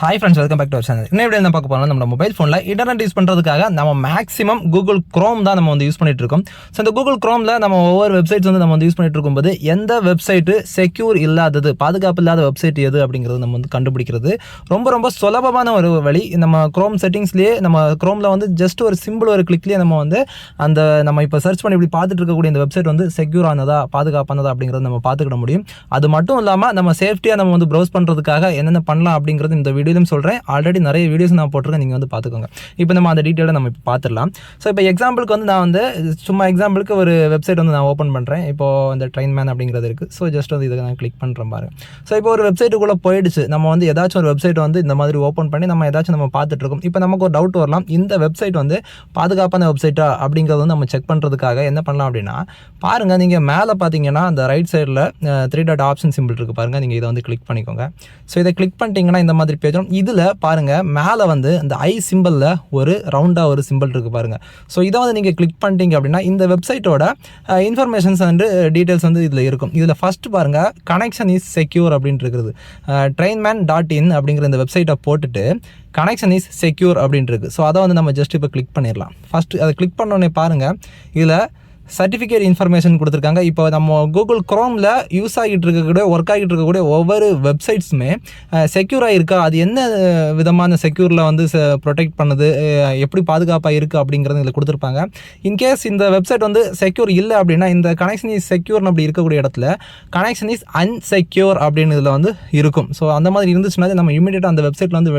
Hi friends welcome back to our channel என்ன என்ன பார்க்க போனால் நம்ம மொபைல் ஃபோனில் இன்டர்நெட் யூஸ் பண்ணுறதுக்காக நம்ம மேக்ஸிமம் கூகுள் க்ரோம் தான் நம்ம வந்து யூஸ் பண்ணிட்டு இருக்கோம். ஸோ இந்த கூகுள் க்ரோமில் நம்ம ஒவ்வொரு வெப்சைட்ஸ் வந்து நம்ம வந்து யூஸ் பண்ணிட்டு இருக்கும்போது எந்த வெப்சைட்டு செக்யூர் இல்லாதது பாதுகாப்பு இல்லாத வெப்சைட் எது அப்படிங்கிறது நம்ம வந்து கண்டுபிடிக்கிறது. ரொம்ப ரொம்ப சுலபமான ஒரு வழி. நம்ம க்ரோம் செட்டிங்ஸ்லேயே நம்ம க்ரோமில் வந்து ஜஸ்ட் ஒரு சிம்பிள் ஒரு கிளிக்லேயே நம்ம வந்து அந்த நம்ம இப்போ சர்ச் பண்ணி இப்படி பார்த்துட்டு இருக்கக்கூடிய இந்த வெப்சைட் வந்து செக்யூர் ஆனதா பாதுகாப்பானதா அப்படிங்கிறத நம்ம பார்த்துக்கிட முடியும். அது மட்டும் இல்லாமல் நம்ம சேஃப்டியாக நம்ம வந்து ப்ரௌஸ் பண்ணுறதுக்காக என்னென்ன பண்ணலாம் அப்படிங்கிறது இந்த வீடியோ வீடியோலையும் சொல்கிறேன் ஆல்ரெடி நிறைய வீடியோஸ் நான் போட்டிருக்கேன். நீங்கள் வந்து பார்த்துக்கோங்க. இப்போ நம்ம அந்த டீட்டெயிலாக நம்ம இப்போ பார்த்துடலாம். ஸோ இப்போ எக்ஸாம்பிளுக்கு வந்து நான் வந்து சும்மா எக்ஸாம்பிளுக்கு ஒரு வெப்சைட் வந்து நான் ஓப்பன் பண்ணுறேன் இப்போது இந்த ட்ரெயின் மேன் அப்படிங்கிறது இருக்குது ஸோ ஜஸ்ட் வந்து இதை நான் கிளிக் பண்ணுறேன் பாருங்க ஸோ இப்போ ஒரு வெப்சைட்டுக்குள்ளே போயிடுச்சு. நம்ம வந்து ஏதாச்சும் ஒரு வெப்சைட் வந்து இந்த மாதிரி ஓப்பன் பண்ணி நம்ம ஏதாச்சும் நம்ம பார்த்துட்ருக்கோம் இப்போ நமக்கு ஒரு டவுட் வரலாம். இந்த வெப்சைட் வந்து பாதுகாப்பான வெப்சைட்டா அப்படிங்கிறது வந்து நம்ம செக் பண்ணுறதுக்காக என்ன பண்ணலாம் அப்படின்னா பாருங்கள் நீங்கள் மேலே பார்த்தீங்கன்னா அந்த ரைட் சைடில் த்ரீ டாட் ஆப்ஷன் சிம்பிள் இருக்குது பாருங்கள் நீங்கள் இதை வந்து கிளிக் பண்ணிக்கோங்க. ஸோ இதை கிளிக் பண்ணிட்டீங்கன்னா இந்த மாதிரி பேஜ் வரும் இதில் பாருங்கள் மேலே வந்து இந்த ஐ சிம்பிளில் ஒரு ரவுண்டாக ஒரு சிம்பிள் இருக்குது பாருங்கள் ஸோ இதை வந்து நீங்கள் கிளிக் பண்ணிட்டீங்க அப்படின்னா இந்த வெப்சைட்டோட இன்ஃபர்மேஷன்ஸ் அண்டு டீட்டெயில்ஸ் வந்து இதில் இருக்கும். இதில் ஃபஸ்ட்டு பாருங்கள் கனெக்ஷன் இஸ் செக்யூர் அப்படின்ட்டு இருக்குது. ட்ரெயின்மேன் டாட் இன் அப்படிங்கிற இந்த வெப்சைட்டை போட்டுட்டு கனெக்ஷன் இஸ் செக்யூர் அப்படின்ட்டு இருக்குது ஸோ அதை வந்து நம்ம ஜஸ்ட் இப்போ கிளிக் பண்ணிடலாம். ஃபஸ்ட்டு அதை கிளிக் பண்ணோடனே பாருங்கள் இதில் சர்டிஃபிகேட் இன்ஃபர்மேஷன் கொடுத்துருக்காங்க. இப்போ நம்ம கூகுள் க்ரோமில் யூஸ் ஆகிட்டு இருக்கக்கூடிய ஒர்க் ஆகிட்டு இருக்கக்கூடிய ஒவ்வொரு வெப்சைட்ஸுமே செக்யூராக இருக்கா அது என்ன விதமான செக்யூரில் வந்து ப்ரொடெக்ட் பண்ணுது? எப்படி பாதுகாப்பாக இருக்குது அப்படிங்கிறது இதில் கொடுத்துருப்பாங்க. இன்கேஸ் இந்த வெப்சைட் வந்து செக்யூர் இல்லை அப்படின்னா இந்த கனெக்ஷன் இஸ் செக்யூர்னு அப்படி இருக்கக்கூடிய இடத்துல கனெக்ஷன் இஸ் அன்செக்யூர் அப்படின்னு இதில் வந்து இருக்கும். ஸோ அந்த மாதிரி இருந்துச்சுன்னா நம்ம இமீடியட்டாக அந்த வெப்சைட்டில் வந்து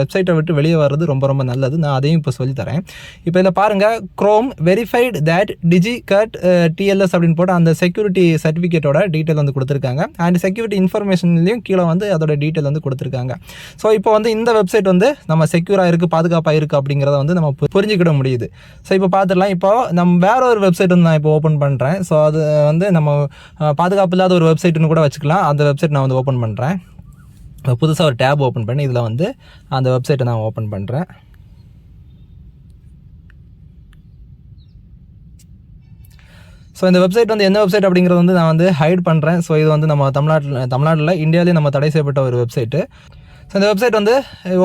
வெப்சைட்டை விட்டு வெளியே வர்றது ரொம்ப ரொம்ப நல்லது. நான் அதையும் இப்போ சொல்லித்தரேன். இப்போ இதில் பாருங்கள் Chrome verified that DigiCert TLS uh, அப்படின்னு போட்டு அந்த செக்யூரிட்டி சர்டிஃபிகேட்டோட டீட்டெயில் வந்து கொடுத்துருக்காங்க. அண்ட் செக்யூரிட்டி இன்ஃபர்மேஷன்லேயும் கீழே வந்து அதோட டீட்டெயில் வந்து கொடுத்துருக்காங்க. ஸோ இப்போ வந்து இந்த வெப்சைட் வந்து நம்ம செக்யூராக இருக்குது பாதுகாப்பாக இருக்குது அப்படிங்கிறத வந்து நம்ம பு- புரிஞ்சுக்கிட முடியுது. ஸோ இப்போ பார்த்துடலாம் இப்போ நம்ம வேற ஒரு வெப்சைட் வந்து நான் இப்போ ஓப்பன் பண்ணுறேன் ஸோ அது வந்து நம்ம பாதுகாப்பு இல்லாத ஒரு வெப்சைட்னு கூட வச்சுக்கலாம். அந்த வெப்சைட் நான் வந்து ஓப்பன் பண்ணுறேன் புதுசாக ஒரு டேப் ஓப்பன் பண்ணி இதில் வந்து அந்த வெப்சைட்டை நான் ஓப்பன் பண்ணுறேன் ஸோ இந்த வெப்சைட் வந்து என்ன வெப்சைட் அப்படிங்கிறது வந்து நான் வந்து ஹைட் பண்ணுறேன் ஸோ இது வந்து நம்ம தமிழ்நாட்டில் தமிழ்நாட்டில் இந்தியாவிலே நம்ம தடை செய்யப்பட்ட ஒரு வெப்சைட்டு ஸோ இந்த வெப்சைட் வந்து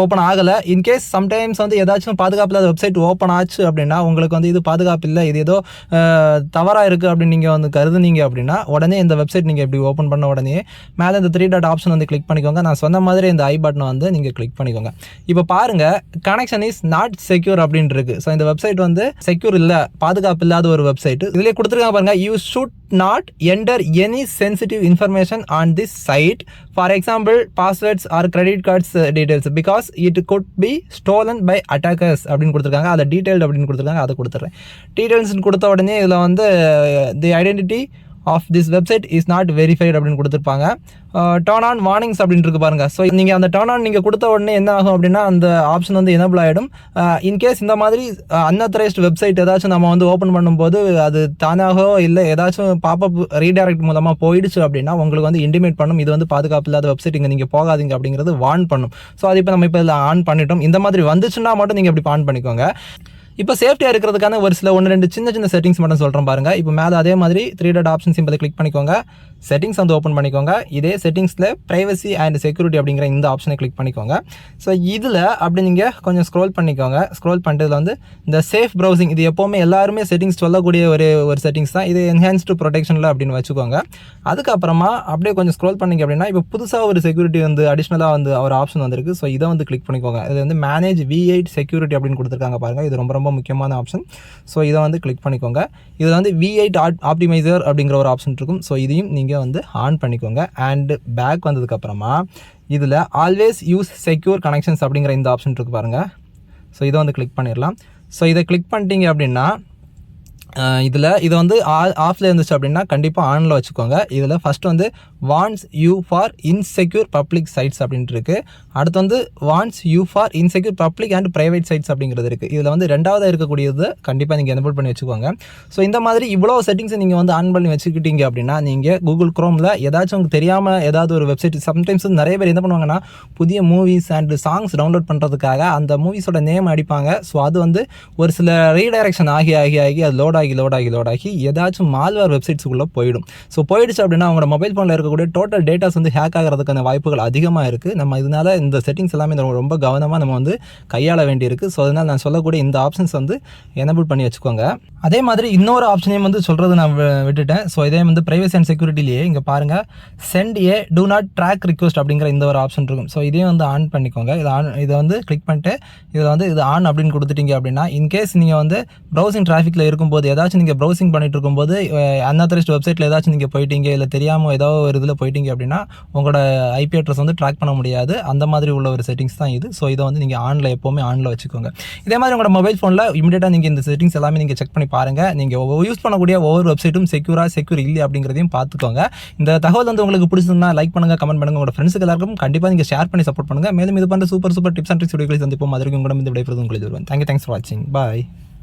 ஓப்பன் ஆகலை. இன்கேஸ் சம்டைம்ஸ் வந்து ஏதாச்சும் பாதுகாப்பு இல்லாத வெப்சைட் ஓப்பன் ஆச்சு அப்படின்னா உங்களுக்கு வந்து இது பாதுகாப்பு இல்லை. இது ஏதோ eh, தவறாக இருக்குது அப்படின்னு நீங்கள் வந்து கருதுனீங்க அப்படின்னா உடனே இந்த வெப்சைட் நீங்கள் இப்படி ஓப்பன் பண்ண உடனே மேலே இந்த த்ரீ டாட் ஆப்ஷன் வந்து கிளிக் பண்ணிக்கோங்க. நான் சொன்ன மாதிரி இந்த ஐ பட்டனை வந்து நீங்கள் கிளிக் பண்ணிக்கோங்க. இப்போ பாருங்கள் கனெக்ஷன் இஸ் நாட் செக்யூர் அப்படின்ட்டு இருக்குது ஸோ இந்த வெப்சைட் வந்து செக்யூர் இல்லை பாதுகாப்பு இல்லாத ஒரு வெப்சைட் இதுலேயே கொடுத்துருக்காங்க பாருங்க you should not enter any sensitive information on this site for example passwords or credit cards details because it could be stolen by attackers அப்படின்னு கொடுத்துருக்காங்க. அதை டீட்டெயில்டு அப்படின்னு கொடுத்துருக்காங்க. அதை கொடுத்துட்றேன் டீட்டெயில்ஸ்னு கொடுத்த உடனே இதில் வந்து uh, the identity of this website is not verified அப்படின்னு கொடுத்துருப்பாங்க. டர்ன் ஆன் வார்னிங்ஸ் அப்படின்னு இருக்கு பாருங்க. ஸோ நீங்கள் அந்த டர்ன் ஆன் நீங்கள் கொடுத்த உடனே என்ன ஆகும் அப்படின்னா அந்த ஆப்ஷன் வந்து எனபிள் ஆகிடும் இன்கேஸ் இந்த மாதிரி அன்அத்தரைஸ்டு வெப்சைட் ஏதாச்சும் நம்ம வந்து ஓப்பன் பண்ணும்போது அது தானாகவோ இல்லை ஏதாச்சும் பாப்பப் ரீடைரக்ட் மூலமாக போயிடுச்சு அப்படின்னா உங்களுக்கு வந்து இன்டிமேட் பண்ணும். இது வந்து பாதுகாப்பு இல்லாத வெப்சைட் இங்கே நீங்கள் போகாதீங்க அப்படிங்கிறது வார்ன் பண்ணும். ஸோ அது இப்போ நம்ம இப்போ இதில் ஆன் பண்ணிட்டோம். இந்த மாதிரி வந்துச்சுன்னா மட்டும் நீங்கள் இப்படி ஆன் பண்ணிக்கோங்க. இப்போ சேஃப்டியாக இருக்கிறதுக்கான ஒரு சில ஒன்று ரெண்டு சின்ன சின்ன செட்டிங்ஸ் மட்டும் சொல்கிறேன் பாருங்கள் இப்போ மேலே அதே மாதிரி த்ரீ டாட் ஆப்ஷன் சிம்பிளை கிளிக் பண்ணிக்கோங்க. செட்டிங்ஸ் வந்து ஓப்பன் பண்ணிக்கோங்க. இதே செட்டிங்ஸில் ப்ரைவசி அண்ட் செக்யூரிட்டி அப்படிங்கிற இந்த ஆப்ஷனை கிளிக் பண்ணிக்கோங்க. ஸோ இதில் அப்படி நீங்கள் கொஞ்சம் ஸ்க்ரோல் பண்ணிக்கோங்க. ஸ்க்ரோல் பண்ணுறதுல வந்து இந்த சேஃப் ப்ரௌசிங் இது எப்போவுமே எல்லாருமே செட்டிங்ஸ் சொல்லக்கூடிய ஒரு ஒரு செட்டிங்ஸ் தான். இது என்ஹான்ஸ்டு ப்ரொடெக்ஷனில் அப்படின்னு வச்சுக்கோங்க. அதுக்கப்புறமா அப்படியே கொஞ்சம் ஸ்க்ரோல் பண்ணிங்க அப்படின்னா இப்போ புதுசாக ஒரு செக்யூரிட்டி வந்து அடிஷ்னலாக வந்து ஒரு ஆப்ஷன் வந்திருக்கு. ஸோ இதை வந்து கிளிக் பண்ணிக்கோங்க. இது வந்து மேனேஜ் வி எயிட் செக்யூரிட்டி அப்படின்னு கொடுத்துருக்காங்க பாருங்கள் இது ரொம்ப ரொம்ப முக்கியமான ஆப்ஷன் ஸோ இதை வந்து கிளிக் பண்ணிக்கோங்க. இதில் வந்து வி எயிட் ஆப்டிமைசர் அப்படிங்கிற ஒரு ஆப்ஷன் இருக்கும். ஸோ இதையும் நீங்கள் வந்து ஆன் பண்ணிக்கோங்க. அண்டு பேக் வந்ததுக்கப்புறமா இதில் ஆல்வேஸ் யூஸ் செக்யூர் கனெக்ஷன்ஸ் அப்படிங்கிற இந்த ஆப்ஷன் இருக்குது பாருங்கள் ஸோ இதை வந்து கிளிக் பண்ணிடலாம். ஸோ இதை கிளிக் பண்ணிட்டீங்க அப்படின்னா இதில் இது வந்து ஆ ஆஃபில் இருந்துச்சு அப்படின்னா கண்டிப்பாக ஆனில் வச்சுக்கோங்க. இதில் ஃபஸ்ட் வந்து warns you for insecure public sites அப்படின்ட்டு இருக்குது அடுத்து வந்து warns you for insecure public and private sites அப்படிங்கிறது இருக்குது இதில் வந்து ரெண்டாவது இருக்கக்கூடியது கண்டிப்பாக நீங்கள் எனபிள் பண்ணி வச்சுக்கோங்க. ஸோ இந்த மாதிரி இவ்வளோ செட்டிங்ஸை நீங்கள் வந்து ஆன் பண்ணி வச்சுக்கிட்டீங்க அப்படின்னா நீங்கள் கூகுள் க்ரோமில் ஏதாச்சும் உங்களுக்கு தெரியாமல் ஏதாவது ஒரு வெப்சைட் சம்டைம்ஸ் வந்து நிறைய பேர் என்ன பண்ணுவாங்கன்னா புதிய மூவிஸ் அண்ட் சாங்ஸ் டவுன்லோட் பண்ணுறதுக்காக அந்த மூவிஸோட நேம் அடிப்பாங்க. ஸோ அது வந்து ஒரு சில ரீடைரக்ஷன் ஆகி ஆகி ஆகி அது லோட் லோடாகி லோட் ஆகி லோட் ஆகி ஏதாச்சும் மால்வேர் வெப்சைட்ஸுக்குள்ளே போயிடும். ஸோ போயிடுச்சு அப்படின்னா அவங்களோட மொபைல் ஃபோனில் இருக்கக்கூடிய டோட்டல் டேட்டாஸ் வந்து ஹேக் ஆகிறதுக்கான வாய்ப்புகள் அதிகமாக இருக்குது நம்ம இதனால இந்த செட்டிங்ஸ் எல்லாமே ரொம்ப கவனமாக நம்ம வந்து கையாள வேண்டியிருக்கு. ஸோ அதனால் நான் சொல்லக்கூடிய இந்த ஆப்ஷன்ஸ் வந்து எனபிள் பண்ணி வச்சுக்கோங்க. அதே மாதிரி இன்னொரு ஆப்ஷனையும் வந்து சொல்கிறது நான் விட்டுட்டேன். ஸோ இதே வந்து ப்ரைவசி அண்ட் செக்யூரிட்டிலேயே இங்கே பாருங்கள் send a do not track request அப்படிங்கிற இந்த ஒரு ஆப்ஷன் இருக்கும். ஸோ இதையும் வந்து ஆன் பண்ணிக்கோங்க. இதை ஆன் இதை வந்து கிளிக் பண்ணிட்டு இதில் வந்து இது ஆன் அப்படின்னு கொடுத்துட்டீங்க அப்படின்னா இன்கேஸ் நீங்கள் வந்து ப்ரௌசிங் டிராஃபிக்கில் இருக்கும்போது ஏதாச்சும் நீங்கள் ப்ரௌசிங் பண்ணிட்டு இருக்கும்போது அன்ஆத்தரைஸ்ட் வெப்சைட்டில் ஏதாச்சும் நீங்கள் போயிட்டீங்க இல்லை தெரியாமல் ஏதோ ஒரு இதில் போயிட்டீங்க அப்படின்னா உங்களோட ஐபி அட்ரஸ் வந்து ட்ராக் பண்ண முடியாது. அந்த மாதிரி உள்ள ஒரு செட்டிங்ஸ் தான் இது. ஸோ இதை வந்து நீங்கள் ஆனில் எப்போவுமே ஆனில் வச்சுக்கோங்க. இதே மாதிரி உங்களோட மொபைல் ஃபோனில் இமீடியட்டாக நீங்கள் இந்த செட்டிங்ஸ் எல்லாமே நீங்கள் செக் பண்ணி பாருங்கள் நீங்கள் யூஸ் பண்ணக்கூடிய ஒவ்வொரு வெப்சைட்டும் செக்யூரா செக்யூர் இல்லை அப்படிங்கிறதையும் பார்த்துக்கோங்க. இந்த தகவல் வந்து உங்களுக்கு பிடிச்சிருந்தா லைக் பண்ணுங்கள் கமெண்ட் பண்ணுங்க. உங்களோட ஃப்ரெண்ட்ஸுக்கு எல்லாருக்கும் கண்டிப்பாக நீங்கள் ஷேர் பண்ணி சப்போர்ட் பண்ணுங்கள் மேலும் இது பண்ணுற super super tips and tricks வீடியோக்களை சந்திப்போம். அதற்கு உங்களிடம் இந்த விடைபெறுவது உங்களுக்கு வருவேன் தேங்க்யூ தேங்க்ஸ் ஃபார் வாட்சிங் பாய்